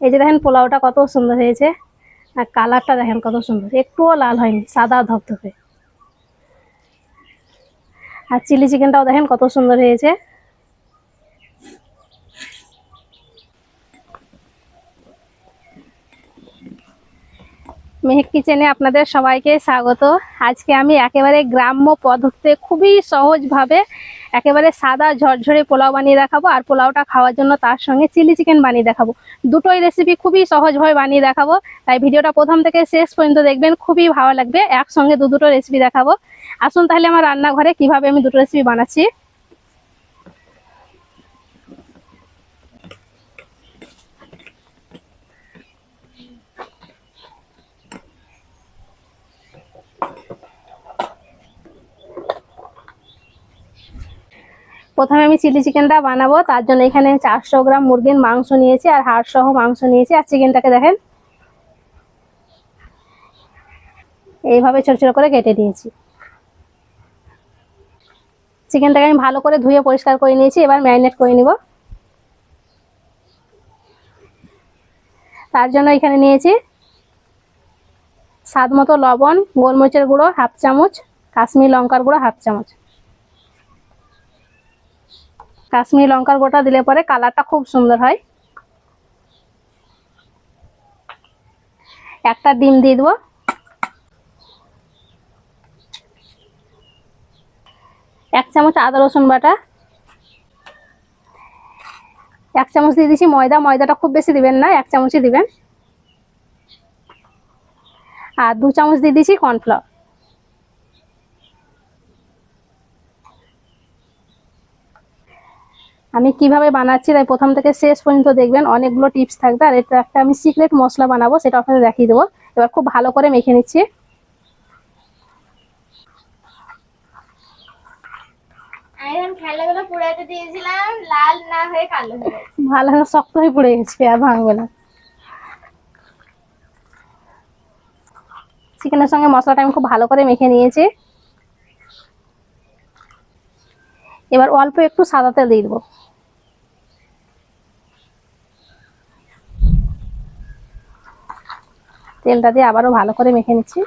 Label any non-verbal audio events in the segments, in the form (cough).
এই যে দেখেন পোলাওটা কত সুন্দর হয়েছে। আর কালারটা দেখেন কত সুন্দর। একটুও লাল হয়নি, সাদা ধপধপে। আর চিলি চিকেনটাও দেখেন কত সুন্দর হয়েছে। মেহেক কিচেনে আপনাদের সবাইকে স্বাগত। আজকে আমি একেবারে গ্রাম্য পদ্ধতিতে খুবই সহজভাবে একেবারে সাদা ঝরঝরে পোলাও বানিয়ে দেখাবো আর পোলাওটা খাওয়ার জন্য তার সঙ্গে চিলি চিকেন বানিয়ে দেখাবো। দুটোই রেসিপি খুবই সহজভাবে বানিয়ে দেখাবো। তাই ভিডিওটা প্রথম থেকে শেষ পর্যন্ত দেখবেন, খুবই ভালো লাগবে। একসঙ্গে দু দুটো রেসিপি দেখাবো। আসুন তাহলে আমার রান্নাঘরে কীভাবে আমি দুটো রেসিপি বানাচ্ছি। প্রথমে আমি চিলি চিকেনটা বানাবো, তার জন্য এখানে চারশো গ্রাম মুরগির মাংস নিয়েছি আর হাড় সহ মাংস নিয়েছি। আর চিকেনটাকে দেখেন, এইভাবে ছোট ছোট করে কেটে নিয়েছি। চিকেনটাকে আমি ভালো করে ধুয়ে পরিষ্কার করে নিয়েছি, এবার ম্যারিনেট করে নিব। তার জন্য এখানে নিয়েছি স্বাদ মতো লবণ, গোলমরিচের গুঁড়ো, হাফ চামচ, কাশ্মীর লঙ্কার গুঁড়ো, হাফ চামচ। কাশ্মীর লঙ্কার গোটা দিলে পরে কালারটা খুব সুন্দর হয়। একটা ডিম দিয়ে দেবো। এক চামচ আদা, রসুন বাটা। এক চামচ দিয়ে দিচ্ছি ময়দা, ময়দাটা খুব বেশি দিবেন না, এক চামচই দিবেন। আর দু চামচ দিয়ে দিচ্ছি কর্নফ্লাওয়ার। আমি কীভাবে বানাচ্ছি তাই প্রথম থেকে শেষ পর্যন্ত দেখবেন অনেকগুলো টিপস থাকবে। আর এটা একটা আমি সিক্রেট মশলা বানাবো সেটা আপনাদের দেখিয়ে দেবো। এবার খুব ভালো করে মেখে নিচ্ছি। ভালো শক্ত হয়ে পড়ে গেছে আর ভাঙবে না। চিকেনের সঙ্গে মশলাটা আমি খুব ভালো করে মেখে নিয়েছি। এবার অল্প একটু সাদা তেল দিয়ে দেবো। তেলটা দিয়ে আবারও ভালো করে মেখে নিচ্ছি।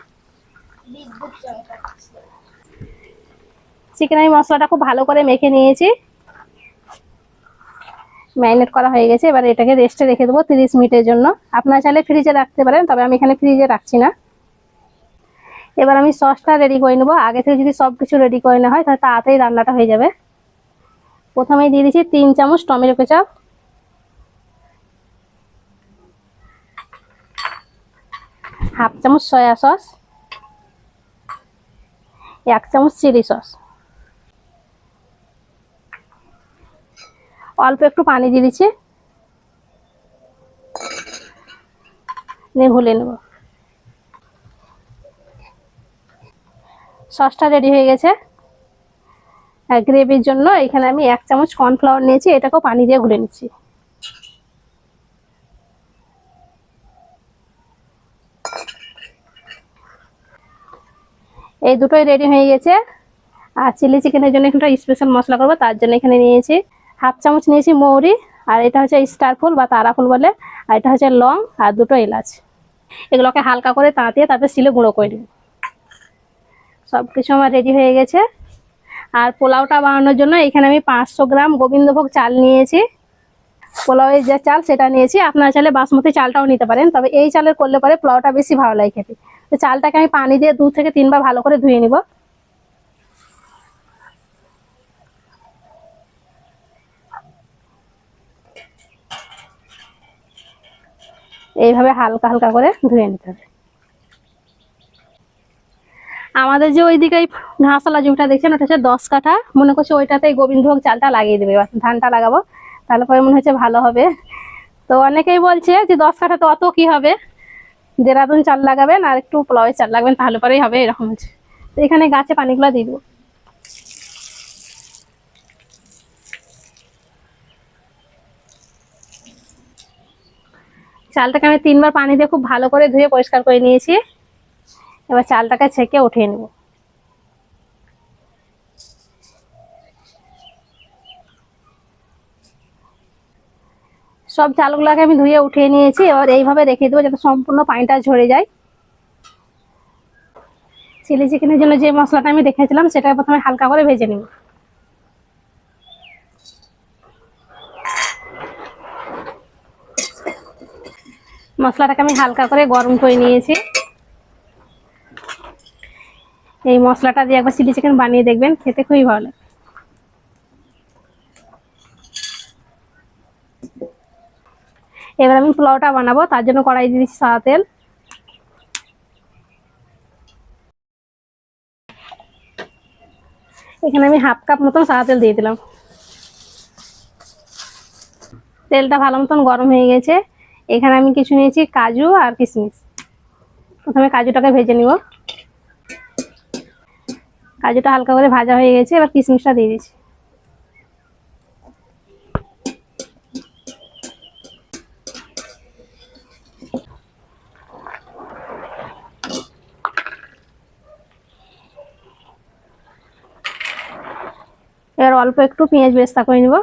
চিকেন আমি মশলাটা খুব ভালো করে মেখে নিয়েছি। ম্যারিনেট করা হয়ে গেছে, এবার এটাকে রেস্টে রেখে দেবো তিরিশ মিনিটের জন্য। আপনারা চাইলে ফ্রিজে রাখতে পারেন, তবে আমি এখানে ফ্রিজে রাখছি না। এবার আমি সসটা রেডি করে নেব। আগে থেকে যদি সব কিছু রেডি করে নেওয়া হয়, তাহলে তাড়াতাড়ি রান্নাটা হয়ে যাবে। প্রথমেই দিয়ে দিচ্ছি তিন চামচ টমেটো কেচাপ। হাফ চামচ সয়া সস, এক চামচ চিলি সস। অল্প একটু পানি দিয়ে দিচ্ছি। নিয়ে ঘুলে নেব। সসটা রেডি হয়ে গেছে। গ্রেভির জন্য এখানে আমি এক চামচ কর্নফ্লাওয়ার নিয়েছি, এটাকেও পানি দিয়ে ঘুলে নিচ্ছি। এই দুটোই রেডি হয়ে গেছে। আর চিলি চিকেনের জন্য একটা স্পেশাল মশলা করব, তার জন্য এখানে নিয়েছি হাফ চামচ নিয়েছি মৌরি, আর এটা হচ্ছে স্টার ফুল বা তারা ফুল বলে, আর এটা হচ্ছে লং আর দুটো এলাচ। এগুলোকে হালকা করে তাঁতিয়ে তারপরে সিলে গুঁড়ো করে দিই সব কিছু আমার রেডি হয়ে গেছে। আর পোলাওটা বানানোর জন্য এখানে আমি পাঁচশো গ্রাম গোবিন্দভোগ চাল নিয়েছি। পোলাওয়ের যে চাল, সেটা নিয়েছি। আপনারা চাইলে বাসমতি চালটাও নিতে পারেন, তবে এই চালের করলে পরে পোলাওটা বেশি ভালো লাগে খেতে। তো চালটাকে আমি পানি দিয়ে দু থেকে তিনবার ভালো করে ধুয়ে নিব। এইভাবে হালকা হালকা করে ধুয়ে নিতে হবে। আমাদের যে ওইদিকে এই ঘাসলা জমিটা দেখছেন, ওটা হচ্ছে দশ কাঠা। মনে করছি ওইটাতে গোবিন্দভোগ চালটা লাগিয়ে দেবে। ধানটা লাগাবো, তাহলে পরে মনে হচ্ছে ভালো হবে। তো অনেকেই বলছে যে দশ কাঠা তো অত কি হবে? দেরাদুন চাল লাগাবেন আর একটু পোলাওয়ের চাল লাগবেন, তাহলে পরেই হবে এরকম হচ্ছে। তো এখানে গাছে পানিগুলো দিয়ে দেবো। চালটাকে আমি তিনবার পানি দিয়ে খুব ভালো করে ধুয়ে পরিষ্কার করে নিয়েছি। এবার চালটাকে ছেঁকে উঠিয়ে নেব। সব চালগুলোকে আমি ধুয়ে উঠিয়ে নিয়েছি, এবার এইভাবে রেখে দেবো যাতে সম্পূর্ণ পানিটা ঝরে যায়। চিলি চিকেনের জন্য যে মশলাটা আমি রেখেছিলাম সেটা প্রথমে হালকা করে ভেজে নিব। মশলাটাকে আমি হালকা করে গরম করে নিয়েছি। এই মশলাটা দিয়ে একবার চিলি চিকেন বানিয়ে দেখবেন, খেতে খুবই ভালো লাগে। এবার আমি পোলাওটা বানাবো, তার জন্য কড়াই দিয়ে দিচ্ছি সাদা তেল। এখানে আমি হাফ কাপ মতন সাদা তেল দিয়ে দিলাম। তেলটা ভালো মতন গরম হয়ে গেছে। এখানে আমি কিছু নিয়েছি কাজু আর কিশমিশ প্রথমে কাজুটাকে ভেজে নিব। কাজুটা হালকা করে ভাজা হয়ে গেছে, এবার কিশমিশটা দিয়ে দিচ্ছি। এবার অল্প একটু পেঁয়াজ বেরেস্তা করে নিব।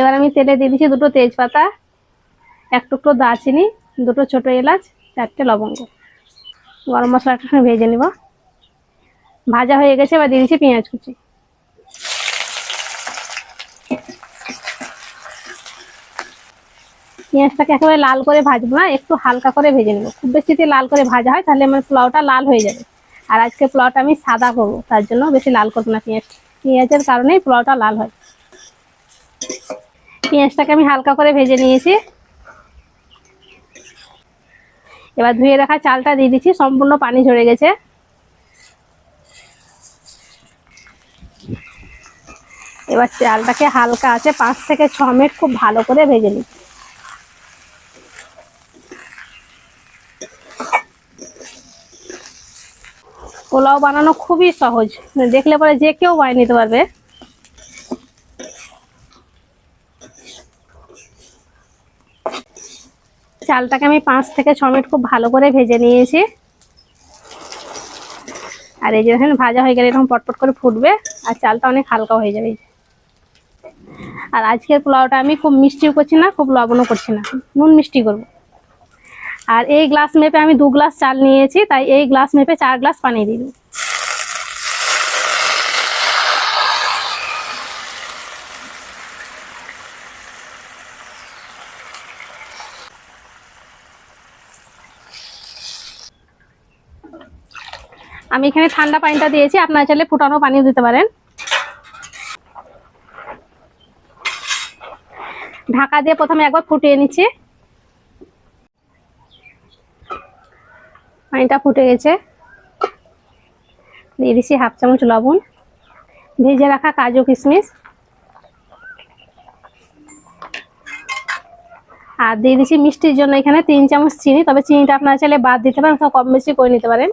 এবার আমি তেলে দিয়ে দিচ্ছি দুটো তেজপাতা, এক টুকরো দারচিনি, দুটো ছোট এলাচ, চারটে লবঙ্গ। গরম মশলাটা ভেজে নিব। ভাজা হয়ে গেছে, এবার দিয়ে দিচ্ছি পেঁয়াজ কুচি। পেঁয়াজটাকে একেবারে লাল করে ভাজবো না একটু হালকা করে ভেজে নেব। খুব বেশি যদি লাল করে ভাজা হয়, তাহলে আমার পোলাওটা লাল হয়ে যাবে। আর আজকে পোলাওটা আমি সাদা করব, তার জন্য বেশি লাল করব না পেঁয়াজ। পেঁয়াজের কারণেই পোলাওটা লাল হয়। পেঁয়াজটাকে আমি হালকা করে ভেজে নিয়েছি। এবার ধুয়ে রাখা চালটা দিয়ে দিচ্ছি, সম্পূর্ণ পানি ঝরে গেছে। এবার চালটাকে হালকা আছে পাঁচ থেকে ছ মিনিট খুব ভালো করে ভেজে নিই পোলাও বানানো খুবই সহজ। দেখলে পরে যে কেউ বানিয়ে নিতে পারবে। চালটাকে আমি পাঁচ থেকে ছ মিনিট খুব ভালো করে ভেজে নিয়েছি। আর এই যে দেখেন, ভাজা হয়ে গেলে এরকম পটপট করে ফুটবে আর চালটা অনেক হালকা হয়ে যাবে। আর আজকের পোলাওটা আমি খুব মিষ্টিও করছি না, খুব লবণও করছি না। নুন মিষ্টি করব। আর এই গ্লাস মেপে আমি দু গ্লাস চাল নিয়েছি, তাই এই গ্লাস মেপে চার গ্লাস পানি দিই আমি এখানে ঠান্ডা পানিটা দিয়েছি, আপনারা চাইলে ফুটানো পানিও দিতে পারেন। ঢাকা দিয়ে প্রথমে একবার ফুটিয়ে নিচ্ছি। পানিটা ফুটে গেছে। দিয়ে দিচ্ছি হাফ চামচ লবণ। ভেজে রাখা কাজু কিশমিশ আর দিয়ে দিচ্ছি মিষ্টির জন্য এখানে তিন চামচ চিনি, তবে চিনিটা আপনারা চাইলে বাদ দিতে পারেন কম বেশি করে নিতে পারেন।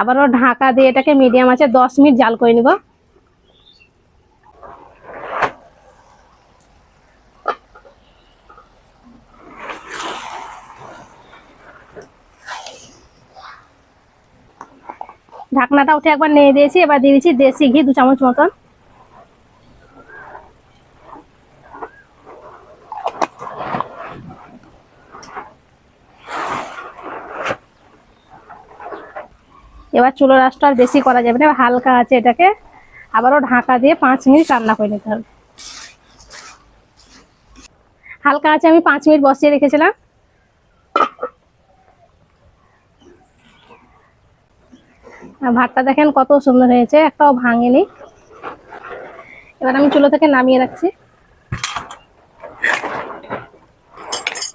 আবারও ঢাকা দিয়ে এটাকে মিডিয়াম আছে দশ মিনিট জাল করে নিব। ঢাকনাটা উঠে একবার নিয়ে দিয়েছি, এবার দিয়ে দিচ্ছি দেশি ঘি, দু চামচ মতন। এবার চুলো রাসটা আর বেশি করা যাবে না হালকা আছে এটাকে। আবারও ঢাকা দিয়ে পাঁচ মিনিট রান্না করে নিতে হবে। হালকা আছে, আমি পাঁচ মিনিট বসিয়ে রেখেছিলাম। ভাতটা দেখেন কত সুন্দর হয়েছে, একটাও ভাঙেনি। এবার আমি চুলো থেকে নামিয়ে রাখছি।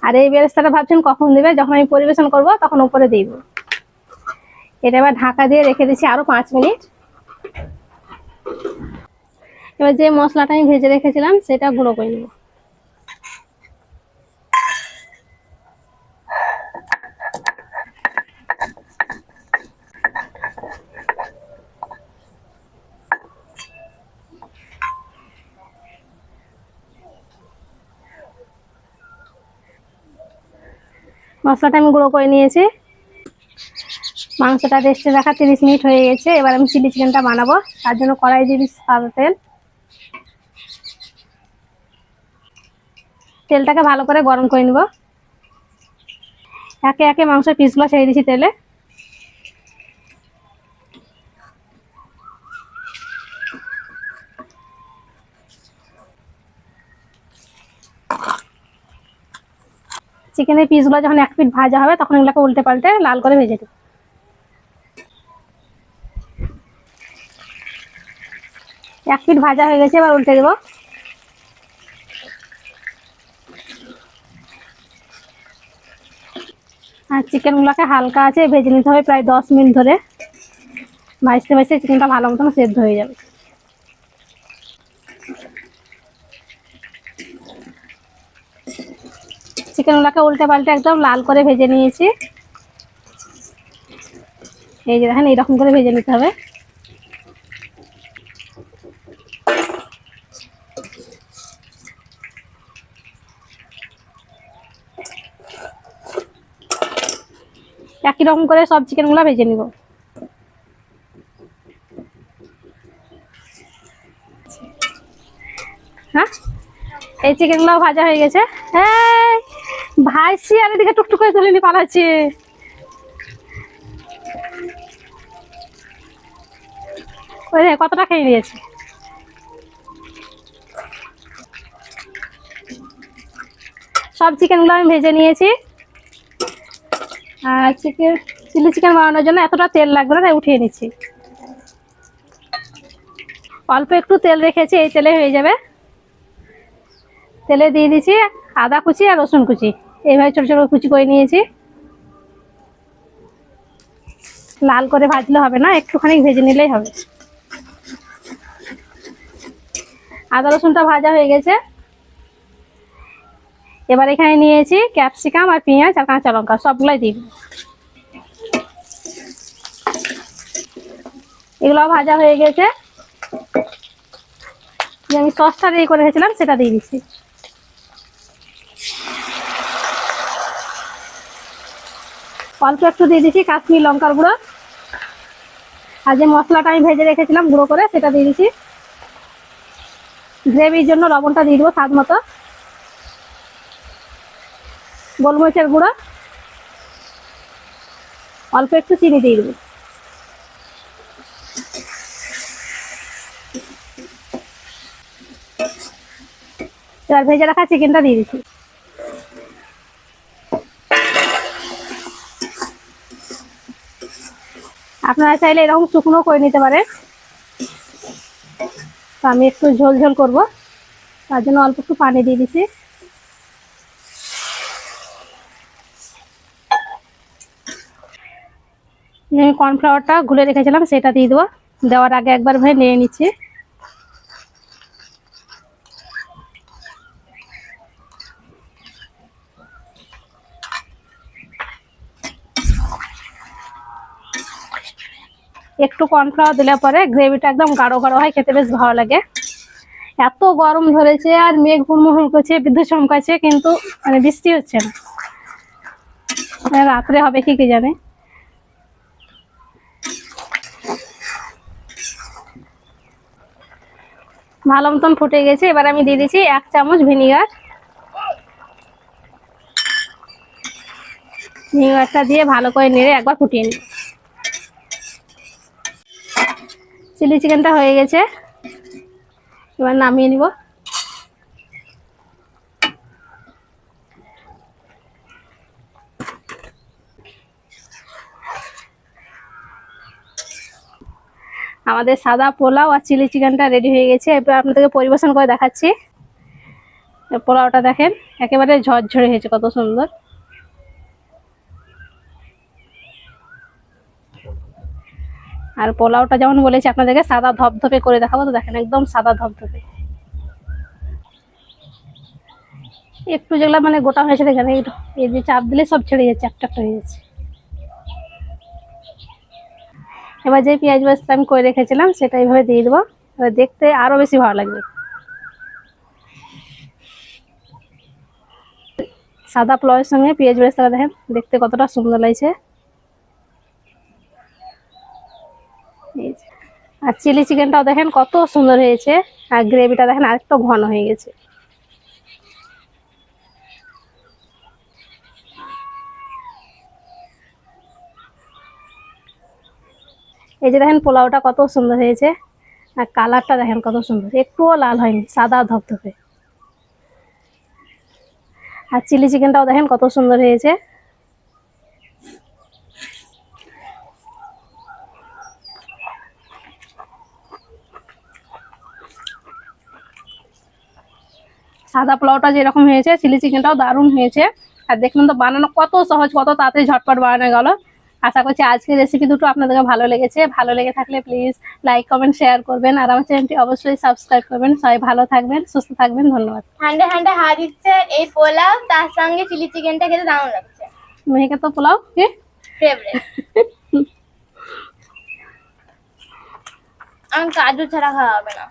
আর এই বেরেস্তাটা ভাবছেন কখন দেবে? যখন আমি পরিবেশন করব, তখন উপরে দেবো। এটা এবার ঢাকা দিয়ে রেখে দিচ্ছি আরও পাঁচ মিনিট। এবার যে মশলাটা আমি ভেজে রেখেছিলাম, সেটা গুঁড়ো করে নেব। মশলাটা আমি গুঁড়ো করে নিয়েছি। মাংসটা রেস্টে রাখা তিরিশ মিনিট হয়ে গেছে। এবার আমি চিলি চিকেনটা বানাবো। তার জন্য কড়াই দিয়ে সাদা তেল। তেলটাকে ভালো করে গরম করে নেব। একে একে মাংসের পিসগুলো ছেড়ে দিচ্ছি তেলে। চিকেনের পিসগুলো যখন এক পিট ভাজা হবে, তখন এগুলোকে উল্টে পাল্টে লাল করে ভেজে দেব এক পিট ভাজা হয়ে গেছে, এবার উল্টে দেবো। আর চিকেনগুলোকে হালকা আছে, ভেজে নিতে হবে প্রায় দশ মিনিট ধরে। ভাজতে ভাজতে চিকেনটা ভালো মতন সেদ্ধ হয়ে যাবে। চিকেনগুলোকে উল্টে পাল্টে একদম লাল করে ভেজে নিয়েছি। এই যে দেখেন, এইরকম করে ভেজে নিতে হবে। একই রকম করে সব চিকেনগুলো ভেজে নিব। হ্যাঁ? এই চিকেনগুলো ভাজা হয়ে গেছে। হ্যাঁ ভাইসি আর এদিকে টুকটুক করে তুলে নিয়ে পালাচ্ছে। ওই রে, কতটা খেয়ে নিয়েছে? সব চিকেনগুলো আমি ভেজে নিয়েছি। আর চিকেন, চিলি চিকেন বানানোর জন্য এতটা তেল লাগবে না, তাই উঠিয়ে নিচ্ছি। অল্প একটু তেল রেখেছি, এই তেলে হয়ে যাবে। তেলে দিয়ে দিচ্ছি আদা কুচি আর রসুন কুচি। এইভাবে ছোটো ছোটো কুচি করে নিয়েছি। লাল করে ভাজলে হবে না, একটুখানি ভেজে নিলেই হবে। আদা রসুনটা ভাজা হয়ে গেছে। এবার এখানে নিয়েছি ক্যাপসিকাম আর পেঁয়াজ আর কাঁচা লঙ্কা, সবগুলোই দিই এগুলো ভাজা হয়ে গেছে। যে আমি সসটা রেডি করে রেখেছিলাম, সেটা দিয়ে দিচ্ছি। অল্প একটু দিয়ে দিচ্ছি কাশ্মীর লঙ্কার গুঁড়ো। আর যে মশলাটা আমি ভেজে রেখেছিলাম গুঁড়ো করে, সেটা দিয়ে দিচ্ছি গ্রেভির জন্য লবণটা দিয়ে দেবো স্বাদ মতো। গোলমরিচের গুঁড়ো। অল্প একটু চিনি দিয়ে দেবো। এবার ভেজে রাখা চিকেনটা দিয়ে দিচ্ছি। আপনারা চাইলে এরকম শুকনো করে নিতে পারেন। তো আমি একটু ঝোল ঝোল করব। তার জন্য অল্প একটু পানি দিয়ে দিছি। কর্নফ্লাওয়ারটা গুলে রেখেছিলাম, সেটা দিয়ে দেবো। দেওয়ার আগে একবার ভাই নিয়ে নিচ্ছি। একটু কর্নফ্লাওয়ার দিলে পরে গ্রেভিটা একদম গাঢ় গাঢ় হয়, খেতে বেশ ভালো লাগে। এত গরম ধরেছে আর মেঘ হুড়মুড় করছে, বিদ্যুৎ চমকাচ্ছে, কিন্তু মানে বৃষ্টি হচ্ছে না। মানে রাত্রে হবে কি কি জানে? ভালো মতন ফুটে গেছে, এবার আমি দিয়ে দিচ্ছি এক চামচ ভিনিগার ভিনিগারটা দিয়ে ভালো করে নেড়ে একবার ফুটিয়ে নিই। চিলি চিকেনটা হয়ে গেছে। এবার নামিয়ে নিব। আমাদের সাদা পোলাও আর চিলি চিকেনটা রেডি হয়ে গেছে। এবার আপনাদেরকে পরিবেশন করে দেখাচ্ছি। পোলাওটা দেখেন, একেবারে ঝরঝরে হয়েছে, কত সুন্দর। আর পোলাওটা যেমন বলেছি আপনাদেরকে সাদা ধপধপে করে দেখাবো, তো দেখেন একদম সাদা ধপধপে। একটু যেগুলো মানে গোটা হয়েছে, দেখেন এই যে চাপ দিলে সব ছেড়ে যাচ্ছে, একটা একটা হয়ে যাচ্ছে। এবার যে পেঁয়াজ বেসটা আমি করে রেখেছিলাম, সেটা এইভাবে দিয়ে দেবো। দেখতে আরও বেশি ভালো লাগবে। সাদা পোলাওয়ের সঙ্গে পেঁয়াজ বেরেস্তাটা দেখেন, দেখতে কতটা সুন্দর লাগছে। এই যে। আর চিলি চিকেনটাও দেখেন কত সুন্দর হয়েছে। আর গ্রেভিটা দেখেন আরেকটু ঘন হয়ে গেছে। এই যে দেখেন পোলাওটা কত সুন্দর হয়েছে। আর কালারটা দেখেন কত সুন্দর। একটুও লাল হয়নি, সাদা ধপধপে। আর চিলি চিকেনটাও দেখেন কত সুন্দর হয়েছে। সাদা পোলাওটা যেরকম হয়েছে চিলি চিকেনটাও দারুণ হয়েছে। আর দেখলাম তো বানানো কত সহজ কত তাড়াতাড়ি ঝটপট বানানো গেল। আশা করছি আজকের রেসিপি দুটো আপনাদেরকে ভালো লেগেছে। ভালো লেগে থাকলে প্লিজ লাইক কমেন্ট শেয়ার করবেন। আর আমার চ্যানেলটি অবশ্যই সাবস্ক্রাইব করবেন। সবাই ভালো থাকবেন সুস্থ থাকবেন ধন্যবাদ। ঠান্ডা ঠান্ডা হাওয়া দিচ্ছে এই পোলাও তার সঙ্গে চিলি চিকেনটা খেতে দারুণ লাগছে। মেয়েকে তো পোলাও কি? ফেভারিট (laughs) আমি কাজু ছাড়া খাওয়া হবে না।